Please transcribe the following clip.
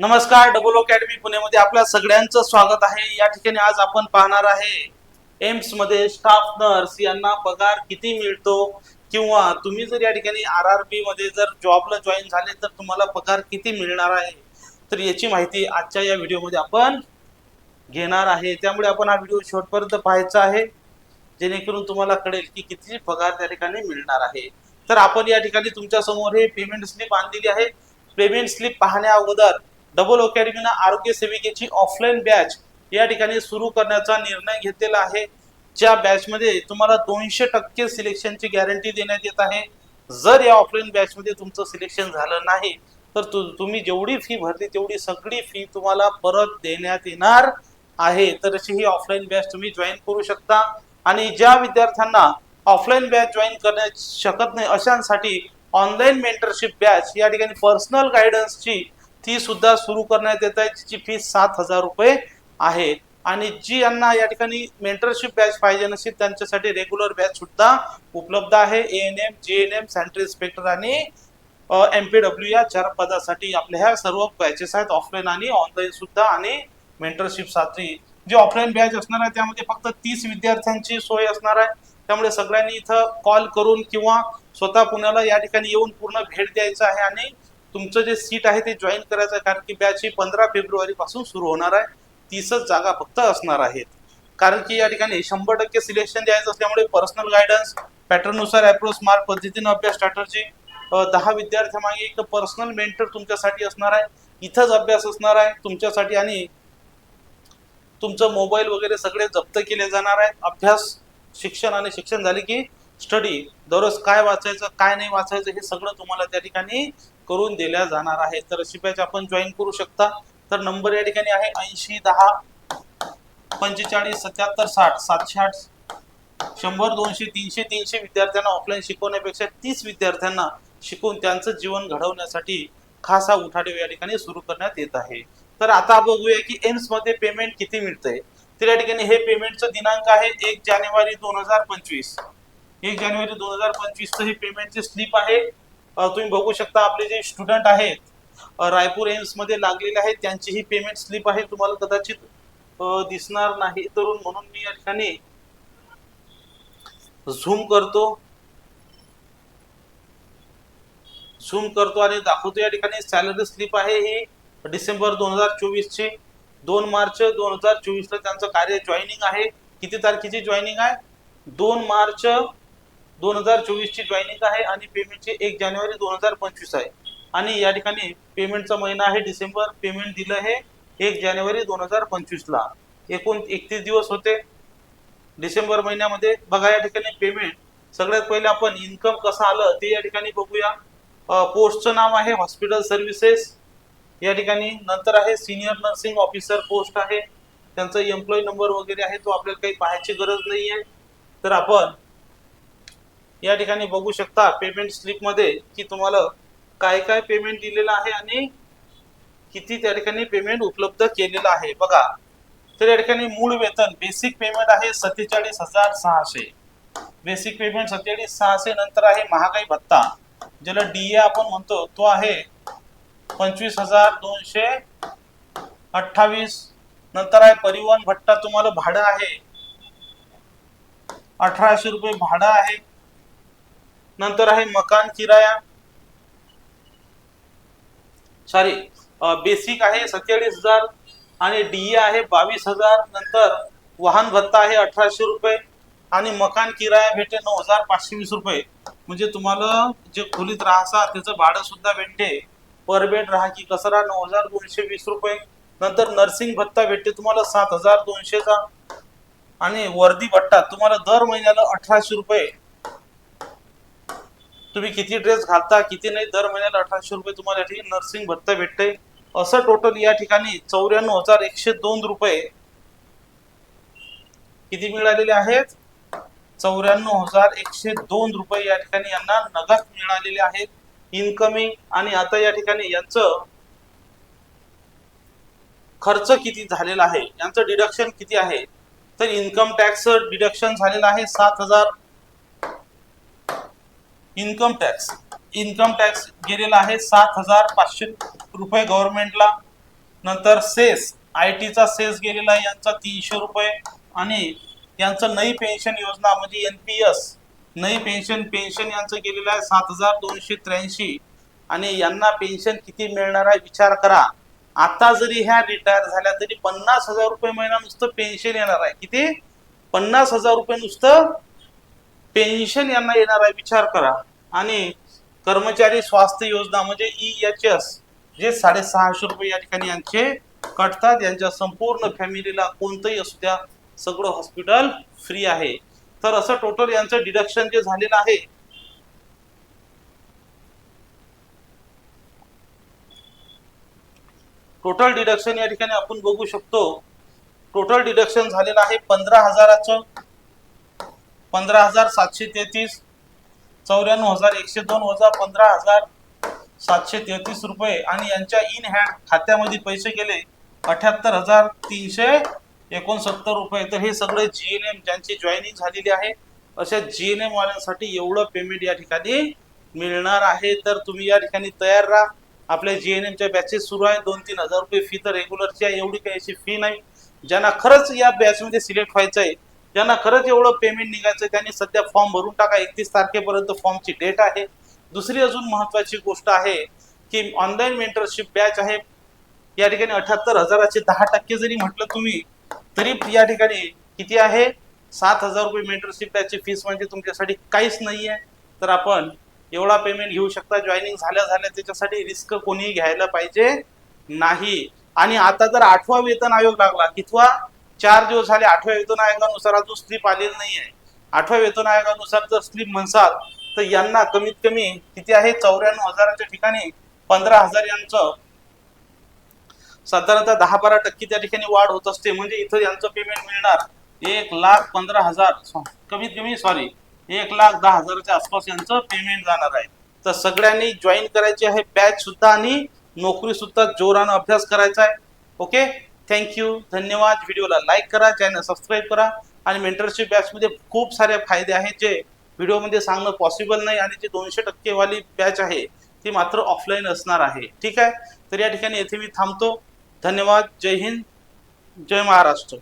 नमस्कार double academy पुण्यामध्ये आपल्या सगळ्यांचं स्वागत आहे. या ठिकाणी आज आपण पाहणार आहे एम्समध्ये स्टाफ नर्स यांना पगार किती मिळतो किंवा तुम्ही जर या ठिकाणी आर आर बी मध्ये जर जॉबला जॉईन झाले तर तुम्हाला पगार किती मिळणार आहे? तर याची माहिती आजच्या या व्हिडिओमध्ये आपण घेणार आहे. त्यामुळे आपण हा व्हिडिओ शेवटपर्यंत पाहायचा आहे जेणेकरून तुम्हाला कळेल की किती पगार त्या ठिकाणी मिळणार आहे. तर आपण या ठिकाणी तुमच्यासमोर हे पेमेंट स्लिप आणलेली आहे. पेमेंट स्लिप पाहण्या अगोदर डबल अकॅडमीनं आरोग्य सेविकेची ऑफलाईन बॅच या ठिकाणी सुरू करण्याचा निर्णय घेतलेला आहे. ज्या बॅचमध्ये तुम्हाला दोनशे टक्के सिलेक्शनची गॅरंटी देण्यात येत आहे. जर या ऑफलाईन बॅचमध्ये तुमचं सिलेक्शन झालं नाही तर तु- तुम्ही जेवढी फी भरली तेवढी सगळी फी तुम्हाला परत देण्यात येणार आहे. तर अशी ही ऑफलाईन बॅच तुम्ही जॉईन करू शकता. आणि ज्या विद्यार्थ्यांना ऑफलाईन बॅच जॉईन करण्या शकत नाही अशांसाठी ऑनलाईन मेंटरशिप बॅच या ठिकाणी पर्सनल गायडन्सची ती सुद्धा सुरू करण्यात येत आहे. जिची फी सात हजार रुपये आहे. आणि जी यांना या ठिकाणी मेंटरशिप बॅच पाहिजे नसेल त्यांच्यासाठी रेग्युलर बॅच सुद्धा उपलब्ध आहे. A N M G N M central inspector आणि एम पी डब्ल्यू या चार पदासाठी आपल्या ह्या सर्व बॅचेस आहेत. ऑफलाईन आणि ऑनलाईन सुद्धा आणि मेंटरशिपसाठी जे ऑफलाईन बॅच असणार आहे त्यामध्ये फक्त तीस विद्यार्थ्यांची सोय असणार आहे. त्यामुळे सगळ्यांनी इथं कॉल करून किंवा स्वतः पुण्याला या ठिकाणी येऊन पूर्ण भेट द्यायचं आहे आणि तुमचं जे सीट आहे ते जॉईन करायचं आहे कारण की बॅच ही पंधरा फेब्रुवारी पासून सुरू होणार आहे. तीसच जागा फक्त असणार आहेत. कारण की या ठिकाणी शंभर टक्के सिलेक्शन द्यायचं असल्यामुळे पर्सनल गायडन्स पॅटर्ननुसार अप्रोच मार्क पद्धतीनं अभ्यास स्ट्रॅटर्जी दहा विद्यार्थ्यामागे एक पर्सनल मेंटर तुमच्यासाठी असणार आहे. इथंच अभ्यास असणार आहे तुमच्यासाठी आणि तुमचं मोबाईल वगैरे सगळे जप्त केले जाणार आहेत. अभ्यास शिक्षण आणि शिक्षण झाले की स्टडी दररोज काय वाचायचं काय नाही वाचायचं हे सगळं तुम्हाला त्या ठिकाणी करून दिल्या जाणार आहे. तर अशी बॅच आपण जॉईन करू शकता. तर नंबर या ठिकाणी आहे ऐंशी दहा पंचेचाळीस सत्याहत्तर साठ. सातशे आठ शंभर दोनशे तीनशे तीनशे विद्यार्थ्यांना ऑफलाईन शिकवण्यापेक्षा तीस विद्यार्थ्यांना शिकून त्यांचं जीवन घडवण्यासाठी खास हा उठाडे या ठिकाणी सुरू करण्यात येत आहे. तर आता बघूया की एम्समध्ये पेमेंट किती मिळतंय. तर या ठिकाणी हे पेमेंटचं दिनांक आहे एक जानेवारी दोन हजार पंचवीस. एक जानेवारी दोन हजार पंचवीसचं हे पेमेंटची स्लिप आहे. तुम्ही बघू शकता आपले जे स्टुडंट आहेत रायपूर एम्समध्ये लागलेले आहेत त्यांची ही पेमेंट स्लिप आहे. तुम्हाला कदाचित दिसणार नाही. तरुण म्हणून मी या ठिकाणी झूम करतो. झूम करतो आणि दाखवतो या ठिकाणी सॅलरी स्लिप आहे ही डिसेंबर दोन हजार चोवीस ची दोन मार्च दोन हजार चोवीस ला त्यांचं कार्य जॉईनिंग आहे. किती तारखेची जॉईनिंग आहे? दोन मार्च दोन हजार चोवीसची जॉईनिंग आहे आणि पेमेंटची एक जानेवारी दोन हजार पंचवीस आहे. आणि या ठिकाणी पेमेंटचा महिना आहे डिसेंबर. पेमेंट दिलं आहे एक जानेवारी दोन हजार पंचवीसला. एकूण एकतीस दिवस होते. डिसेंबर महिन्यामध्ये बघा या ठिकाणी पेमेंट सगळ्यात पहिले आपण इन्कम कसं आलं ते या ठिकाणी बघूया. पोस्टचं नाव आहे हॉस्पिटल सर्व्हिसेस या ठिकाणी नंतर आहे सिनियर नर्सिंग ऑफिसर पोस्ट आहे. त्यांचा एम्प्लॉई नंबर वगैरे आहे तो आपल्याला काही पाहायची गरज नाही आहे तर आपण या ठिकाणी बघू शकता पेमेंट स्लिपमध्ये की तुम्हाला काय काय पेमेंट दिलेलं आहे आणि किती त्या ठिकाणी पेमेंट उपलब्ध केलेलं आहे. बघा तर या ठिकाणी मूळ वेतन बेसिक पेमेंट आहे सत्तेचाळीस हजार सहाशे. बेसिक पेमेंट सत्तेचाळीस सहाशे नंतर आहे महागाई भत्ता ज्याला डीए आपण म्हणतो तो आहे पंचवीस हजार दोनशे अठ्ठावीस. नंतर आहे परिवहन भट्टा तुम्हाला भाडं आहे अठराशे रुपये भाडं आहे. नंतर आहे मकान किराया. सॉरी बेसिक आहे सत्तेचाळीस हजार आणि डीए आहे बावीस हजार. नंतर वाहन भत्ता आहे अठराशे रुपये आणि मकान किराया भेटे नऊ हजार पाचशे वीस रुपये. म्हणजे तुम्हाला जे खोलीत राहसा त्याचं भाडं सुद्धा भेटते. पर बेड राहा की कसरा नऊ हजार दोनशे वीस रुपये. नंतर नर्सिंग भत्ता भेटते तुम्हाला सात हजार दोनशेचा. आणि वर्दी भत्ता तुम्हाला दर महिन्याला अठराशे रुपये. तुम्ही किती ड्रेस घालता किती नाही दर महिन्याला अठराशे रुपये तुम्हाला या ठिकाणी नर्सिंग भत्ता भेटते असं टोटल या ठिकाणी चौऱ्याण्णव हजार एकशे दोन रुपये किती मिळालेले आहेत? चौऱ्याण्णव हजार एकशे दोन रुपये या ठिकाणी यांना नगद मिळालेले आहेत. इनकमिंग आणि आता या ठिकाणी यांचं खर्च किती झालेला आहे? यांचं डिडक्शन किती आहे? तर इन्कम टॅक्स डिडक्शन झालेलं आहे सात हजार इन्कम टॅक्स. इन्कम टॅक्स गेलेला आहे सात हजार पाचशे रुपये गव्हर्नमेंटला. नंतर सेस आय टीचा सेस गेलेला आहे यांचा तीनशे रुपये. आणि यांचं नई पेन्शन योजना म्हणजे एन पी एस. नई पेन्शन पेन्शन यांचं गेलेलं आहे सात हजार दोनशे त्र्याऐंशी. आणि यांना पेन्शन किती मिळणार आहे विचार करा. आता जरी ह्या रिटायर झाल्या तरी पन्नास हजार रुपये महिना नुसतं पेन्शन येणार आहे. किती? पन्नास हजार रुपये नुसतं पेन्शन यांना येणार आहे विचार करा. आणि कर्मचारी स्वास्थ्य योजना म्हणजे ई एच एस जे साडेसहाशे रुपये या ठिकाणी यांचे कटतात. यांच्या संपूर्ण फॅमिलीला कोणतंही असू द्या सगळं हॉस्पिटल फ्री आहे. तर असं टोटल यांचं डिडक्शन जे झालेलं आहे टोटल डिडक्शन या ठिकाणी आपण बघू शकतो. टोटल डिडक्शन झालेलं आहे पंधरा हजाराचं. पंधरा हजार सातशे तेहतीस चौऱ्याण्णव हजार एकशे दोन वजा पंधरा हजार सातशे तेहतीस रुपये. आणि यांच्या इन हँड खात्यामध्ये पैसे गेले अठ्याहत्तर हजार तीनशे एकोणसत्तर रुपये. तर हे सगळे जी एन एम ज्यांची जॉईनिंग झालेली आहे अशा जी एन एम वाल्यांसाठी एवढं पेमेंट या ठिकाणी मिळणार आहे. तर तुम्ही या ठिकाणी तयार राहा. आपल्या जी एन एमच्या बॅचेस सुरू आहे. दोन तीन हजार रुपये फी तर रेग्युलरची आहे. एवढी काही अशी फी नाही. ज्यांना खरंच या बॅचमध्ये सिलेक्ट व्हायचं आहे ज्यांना खरंच एवढं पेमेंट निघायचं आहे त्यांनी सध्या फॉर्म भरून टाका. एकतीस तारखेपर्यंत फॉर्मची डेट आहे. दुसरी अजून महत्वाची गोष्ट आहे की ऑनलाईन मेंटरशिप बॅच आहे. या ठिकाणी अठ्याहत्तर हजाराचे दहा टक्के जरी म्हटलं तुम्ही तरी या ठिकाणी किती आहे? सात हजार रुपये मेंटरशिप बॅचची फीस म्हणजे तुमच्यासाठी काहीच नाही आहे तर आपण एवढा पेमेंट घेऊ शकता. जॉईनिंग झाल्या झाल्या त्याच्यासाठी रिस्क कोणीही घ्यायला पाहिजे नाही. आणि आता जर आठवा वेतन आयोग लागला कितवा? चार दिवस झाले आठव्या वेतन आयोगानुसार अजून स्लिप आलेली नाही आहे आठव्या वेतन आयोगानुसार जर स्लिप म्हणसाल तर यांना कमीत कमी किती आहे? चौऱ्याण्णव हजाराच्या ठिकाणी पंधरा हजार यांचं साधारणतः दहा बारा टक्के त्या ठिकाणी वाढ होत असते. म्हणजे इथं यांचं पेमेंट मिळणार एक लाख पंधरा हजार कमीत कमी सॉरी एक लाख दहा हजाराच्या आसपास यांचं पेमेंट जाणार आहे. तर सगळ्यांनी जॉईन करायची आहे बॅच सुद्धा आणि नोकरी सुद्धा जोरानं अभ्यास करायचा आहे. ओके थँक्यू धन्यवाद. व्हिडिओला लाईक करा चॅनल सबस्क्राईब करा. आणि मेंटरशिप बॅचमध्ये खूप सारे फायदे आहेत जे व्हिडिओमध्ये सांगणं पॉसिबल नाही आणि जी दोनशे टक्केवाली बॅच आहे ती मात्र ऑफलाईन असणार आहे. ठीक आहे? तर या ठिकाणी येथे मी थांबतो. धन्यवाद. जय हिंद. जय महाराष्ट्र.